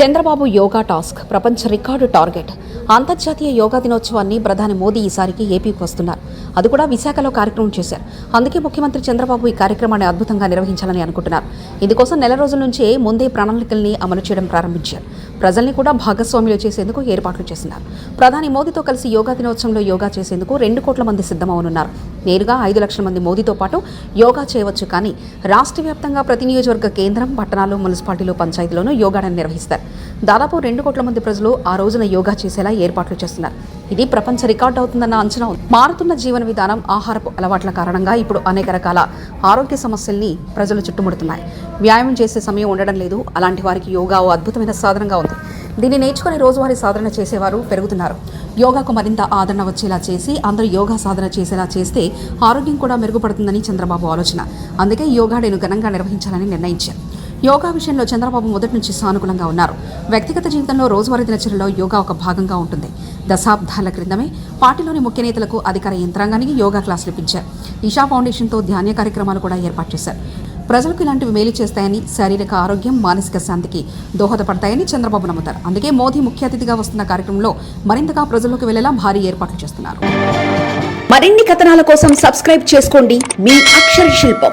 Chandrababu yoga task ప్రపంచ record target. అంతర్జాతీయ యోగా దినోత్సవాన్ని ప్రధాని మోదీ ఈసారికి ఏపీకి వస్తున్నారు. అది కూడా విశాఖలో కార్యక్రమం చేశారు. అందుకే ముఖ్యమంత్రి చంద్రబాబు ఈ కార్యక్రమాన్ని అద్భుతంగా నిర్వహించాలని అనుకుంటున్నారు. ఇందుకోసం నెల రోజుల నుంచే ముందే ప్రణాళికల్ని అమలు చేయడం ప్రారంభించారు. ప్రజల్ని కూడా భాగస్వాములు చేసేందుకు ఏర్పాట్లు చేస్తున్నారు. ప్రధాని మోదీతో కలిసి యోగా దినోత్సవంలో యోగా చేసేందుకు రెండు కోట్ల మంది సిద్ధమవనున్నారు. నేరుగా ఐదు లక్షల మంది మోదీతో పాటు యోగా చేయవచ్చు కానీ రాష్ట్ర వ్యాప్తంగా ప్రతి నియోజకవర్గ కేంద్రం పట్టణాలు మున్సిపాలిటీలు పంచాయతీలోనూ యోగాను నిర్వహిస్తారు. దాదాపు రెండు కోట్ల మంది ప్రజలు ఆ రోజున యోగా చేసేలా ఏర్పాట్లు చేస్తున్నారు. ఇది ప్రపంచ రికార్డు అవుతుందన్న అంచనా ఉంది. మారుతున్న జీవన విధానం ఆహారపు అలవాట్ల కారణంగా ఇప్పుడు అనేక రకాల ఆరోగ్య సమస్యల్ని ప్రజలు చుట్టుముడుతున్నాయి. వ్యాయామం చేసే సమయం ఉండడం లేదు. అలాంటి వారికి యోగా ఓ అద్భుతమైన సాధనంగా ఉంది. దీన్ని నేర్చుకుని రోజువారీ సాధన చేసేవారు పెరుగుతున్నారు. యోగాకు మరింత ఆదరణ వచ్చేలా చేసి అందరూ యోగా సాధన చేసేలా చేస్తే ఆరోగ్యం కూడా మెరుగుపడుతుందని చంద్రబాబు ఆలోచన. అందుకే యోగా నేను ఘనంగా నిర్వహించాలని నిర్ణయించారు. యోగా విషయంలో చంద్రబాబు మొదటి నుంచి సానుకూలంగా ఉన్నారు. వ్యక్తిగత జీవితంలో రోజువారీ దినచర్యలో యోగా ఒక భాగంగా ఉంటుంది. దశాబ్దాల క్రితమే పార్టీలోని ముఖ్య నేతలకు అధికార యంత్రాంగానికి యోగా క్లాసులు ఇప్పించారు. ఈషా ఫౌండేషన్తో ధ్యాన కార్యక్రమాలు కూడా ఏర్పాటు చేశారు. ప్రజలకు ఇలాంటివి మేలు చేస్తాయని శారీరక ఆరోగ్యం మానసిక శాంతికి దోహదపడతాయని చంద్రబాబు నమ్ముతారు. అందుకే మోదీ ముఖ్య అతిథిగా వస్తున్న కార్యక్రమంలో మరింతగా ప్రజల్లోకి వెళ్ళేలా భారీ ఏర్పాట్లు చేస్తున్నారు. మరిన్ని కథనాల కోసం సబ్స్క్రైబ్ చేసుకోండి. మీ అక్షర శిల్పం.